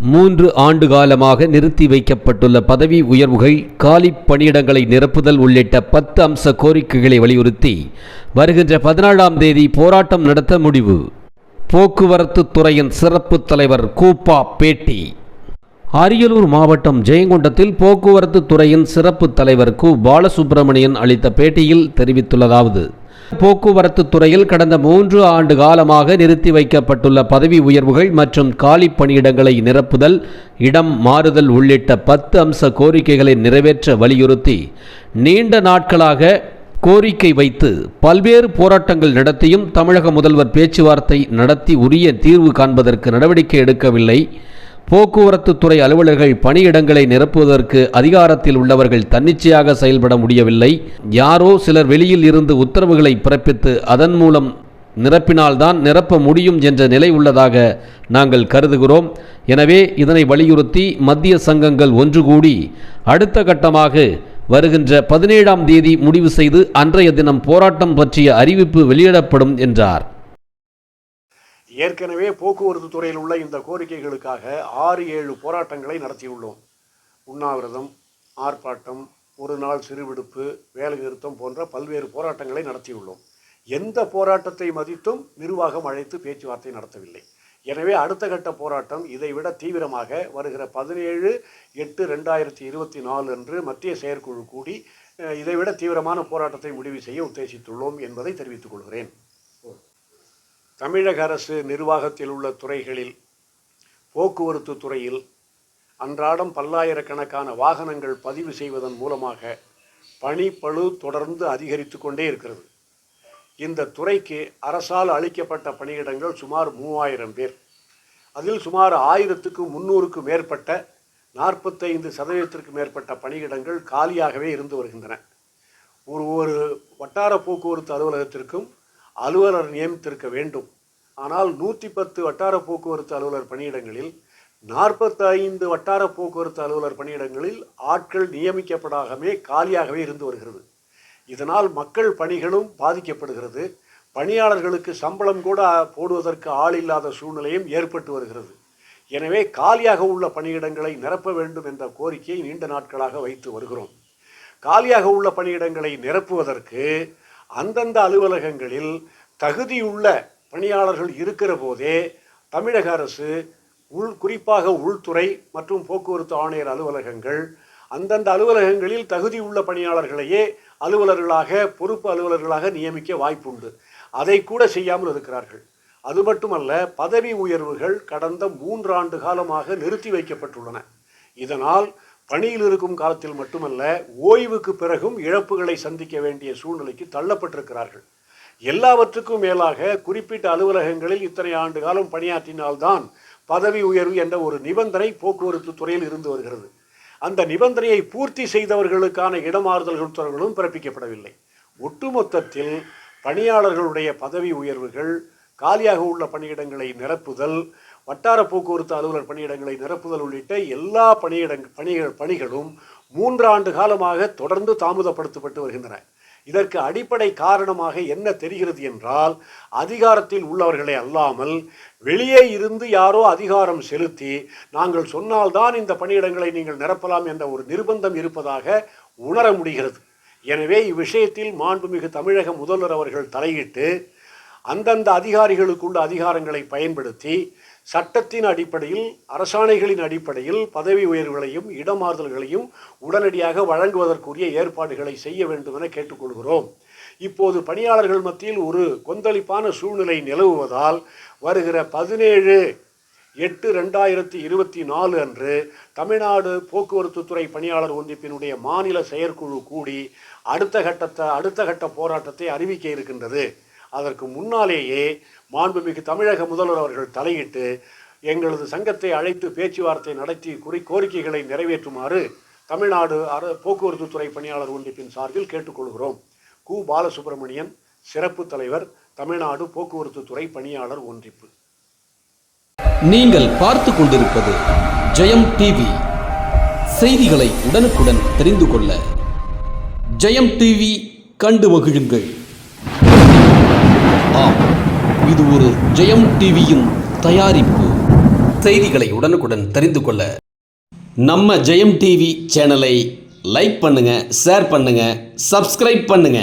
மூன்று ஆண்டு காலமாக நிறுத்தி வைக்கப்பட்டுள்ள பதவி உயர்வுகள் காலி பணியிடங்களை நிரப்புதல் உள்ளிட்ட பத்து அம்ச கோரிக்கைகளை வலியுறுத்தி வருகின்ற பதினாலாம் தேதி போராட்டம் நடத்த முடிவு. போக்குவரத்து துறையின் சிறப்பு தலைவர் கூப்பா பேட்டி. அரியலூர் மாவட்டம் ஜெயங்கொண்டத்தில் போக்குவரத்து துறையின் சிறப்பு தலைவர் கு. பாலசுப்பிரமணியன் அளித்த பேட்டியில் தெரிவித்துள்ளதாவது போக்குவரத்து துறையில் கடந்த மூன்று ஆண்டு காலமாக நிறுத்தி வைக்கப்பட்டுள்ள பதவி உயர்வுகள் மற்றும் காலி பணியிடங்களை நிரப்புதல் இடம் மாறுதல் உள்ளிட்ட பத்து அம்ச கோரிக்கைகளை நிறைவேற்ற வலியுறுத்தி நீண்ட நாட்களாக கோரிக்கை வைத்து பல்வேறு போராட்டங்கள் நடத்தியும் தமிழக முதல்வர் பேச்சுவார்த்தை நடத்தி உரிய தீர்வு காண்பதற்கு நடவடிக்கை எடுக்கவில்லை. போக்குவரத்து துறை அலுவலர்கள் பணியிடங்களை நிரப்புவதற்கு அதிகாரத்தில் உள்ளவர்கள் தன்னிச்சையாக செயல்பட முடியவில்லை. யாரோ சிலர் வெளியில் இருந்து உத்தரவுகளை பிறப்பித்து அதன் மூலம் நிரப்பினால்தான் நிரப்ப முடியும் என்ற நிலை உள்ளதாக நாங்கள் கருதுகிறோம். எனவே இதனை வலியுறுத்தி மத்திய சங்கங்கள் ஒன்று கூடி அடுத்த கட்டமாக வருகின்ற பதினேழாம் தேதி முடிவு செய்து அன்றைய தினம் போராட்டம் பற்றிய அறிவிப்பு வெளியிடப்படும் என்றார். ஏற்கனவே போக்குவரத்து துறையில் உள்ள இந்த கோரிக்கைகளுக்காக ஆறு ஏழு போராட்டங்களை நடத்தியுள்ளோம். உண்ணாவிரதம் ஆர்ப்பாட்டம் ஒரு நாள் சிறுவிடுப்பு வேலைநிறுத்தம் போன்ற பல்வேறு போராட்டங்களை நடத்தியுள்ளோம். எந்த போராட்டத்தை மதித்தும் நிர்வாகம் அழைத்து பேச்சுவார்த்தை நடத்தவில்லை. எனவே அடுத்த கட்ட போராட்டம் இதைவிட தீவிரமாக வருகிற பதினேழு எட்டு ரெண்டாயிரத்தி இருபத்தி நாலு அன்று மத்திய செயற்குழு கூடி இதைவிட தீவிரமான போராட்டத்தை முடிவு செய்ய உத்தேசித்துள்ளோம் என்பதை தெரிவித்துக் கொள்கிறேன். தமிழக அரசு நிர்வாகத்தில் உள்ள துறைகளில் போக்குவரத்து துறையில் அன்றாடம் பல்லாயிரக்கணக்கான வாகனங்கள் பதிவு செய்வதன் மூலமாக பணிப்பழு தொடர்ந்து அதிகரித்து கொண்டே இருக்கிறது. இந்த துறைக்கு அரசால் அளிக்கப்பட்ட பணியிடங்கள் சுமார் மூவாயிரம் பேர். அதில் சுமார் ஆயிரத்துக்கு முன்னூறுக்கு மேற்பட்ட நாற்பத்தைந்து சதவீதத்திற்கு மேற்பட்ட பணியிடங்கள் காலியாகவே இருந்து வருகின்றன. ஒரு ஒரு வட்டார போக்குவரத்து அலுவலகத்திற்கும் அலுவலர் நியமித்திருக்க வேண்டும். ஆனால் நூற்றி பத்து வட்டார போக்குவரத்து அலுவலர் பணியிடங்களில் நாற்பத்தைந்து வட்டார போக்குவரத்து அலுவலர் பணியிடங்களில் ஆட்கள் நியமிக்கப்படாகவே காலியாகவே இருந்து வருகிறது. இதனால் மக்கள் பணிகளும் பாதிக்கப்படுகிறது. பணியாளர்களுக்கு சம்பளம் கூட போடுவதற்கு ஆள் இல்லாத சூழ்நிலையும் ஏற்பட்டு வருகிறது. எனவே காலியாக உள்ள பணியிடங்களை நிரப்ப வேண்டும் என்ற கோரிக்கையை நீண்ட நாட்களாக வைத்து வருகிறோம். காலியாக உள்ள பணியிடங்களை நிரப்புவதற்கு அந்தந்த அலுவலகங்களில் தகுதியுள்ள பணியாளர்கள் இருக்கிற போதே தமிழக அரசு உள் குறிப்பாக உள்துறை மற்றும் போக்குவரத்து ஆணையர் அலுவலகங்கள் அந்தந்த அலுவலகங்களில் தகுதியுள்ள பணியாளர்களையே அலுவலர்களாக பொறுப்பு அலுவலர்களாக நியமிக்க வாய்ப்புண்டு. அதை கூட செய்யாமல் இருக்கிறார்கள். அது மட்டுமல்ல பதவி உயர்வுகள் கடந்த மூன்றாண்டு காலமாக நிறுத்தி வைக்கப்பட்டுள்ளன. இதனால் பணியில் இருக்கும் காலத்தில் மட்டுமல்ல ஓய்வுக்கு பிறகும் இழப்புகளை சந்திக்க வேண்டிய சூழ்நிலைக்கு தள்ளப்பட்டிருக்கிறார்கள். எல்லாவற்றுக்கும் மேலாக குறிப்பிட்ட அலுவலகங்களில் இத்தனை ஆண்டு காலம் பணியாற்றினால்தான் பதவி உயர்வு என்ற ஒரு நிபந்தனை போக்குவரத்து துறையில் இருந்து வருகிறது. அந்த நிபந்தனையை பூர்த்தி செய்தவர்களுக்கான இடமாறுதல்கள் உத்தரவுகளும் பிறப்பிக்கப்படவில்லை. ஒட்டுமொத்தத்தில் பணியாளர்களுடைய பதவி உயர்வுகள் காலியாக உள்ள பணியிடங்களை நிரப்புதல் வட்டார போக்குவரத்து அலுவலர் பணியிடங்களை நிரப்புதல் உள்ளிட்ட எல்லா பணியிடங் பணிகள் பணிகளும் மூன்றாண்டு காலமாக தொடர்ந்து தாமதப்படுத்தப்பட்டு வருகின்றன. இதற்கு அடிப்படை காரணமாக என்ன தெரிகிறது என்றால் அதிகாரத்தில் உள்ளவர்களை அல்லாமல் வெளியே இருந்து யாரோ அதிகாரம் செலுத்தி நாங்கள் சொன்னால்தான் இந்த பணியிடங்களை நீங்கள் நிரப்பலாம் என்ற ஒரு நிர்பந்தம் இருப்பதாக உணர முடிகிறது. எனவே இவ்விஷயத்தில் மாண்புமிகு தமிழக முதல்வர் அவர்கள் தலையிட்டு அந்தந்த அதிகாரிகளுக்குள்ள அதிகாரங்களை பயன்படுத்தி சட்டத்தின் அடிப்படையில் அரசாணைகளின் அடிப்படையில் பதவி உயர்வுகளையும் இடமாறுதல்களையும் உடனடியாக வழங்குவதற்குரிய ஏற்பாடுகளை செய்ய வேண்டும் என கேட்டுக்கொள்கிறோம். இப்போது பணியாளர்கள் மத்தியில் ஒரு கொந்தளிப்பான சூழ்நிலை நிலவுவதால் வருகிற பதினேழு எட்டு ரெண்டாயிரத்தி இருபத்தி நாலு அன்று தமிழ்நாடு போக்குவரத்து துறை பணியாளர் ஒன்றிப்பினுடைய மாநில செயற்குழு கூடி அடுத்த கட்டத்தை அடுத்த கட்ட போராட்டத்தை அறிவிக்க இருக்கின்றது. அதற்கு முன்னாலேயே மாண்புமிகு தமிழக முதல்வர் அவர்கள் தலையிட்டு எங்களது சங்கத்தை அழைத்து பேச்சுவார்த்தை நடத்தி குறி கோரிக்கைகளை நிறைவேற்றுமாறு தமிழ்நாடு அர போக்குவரத்து துறை பணியாளர் ஒன்றிப்பின் சார்பில் கேட்டுக்கொள்கிறோம். கு. பாலசுப்ரமணியன் சிறப்பு தலைவர் தமிழ்நாடு போக்குவரத்து துறை பணியாளர் ஒன்றிப்பு. நீங்கள் பார்த்து கொண்டிருப்பது ஜெயம் டிவி. செய்திகளை உடனுக்குடன் தெரிந்து கொள்ள ஜெயம் டிவி கண்டு மகிழுங்கள். ஆம். இது ஒரு ஜெயம் டிவியின் தயாரிப்பு. செய்திகளை உடனுக்குடன் தெரிந்து கொள்ள நம்ம ஜெயம் டிவி சேனலை லைக் பண்ணுங்க ஷேர் பண்ணுங்க சப்ஸ்கிரைப் பண்ணுங்க.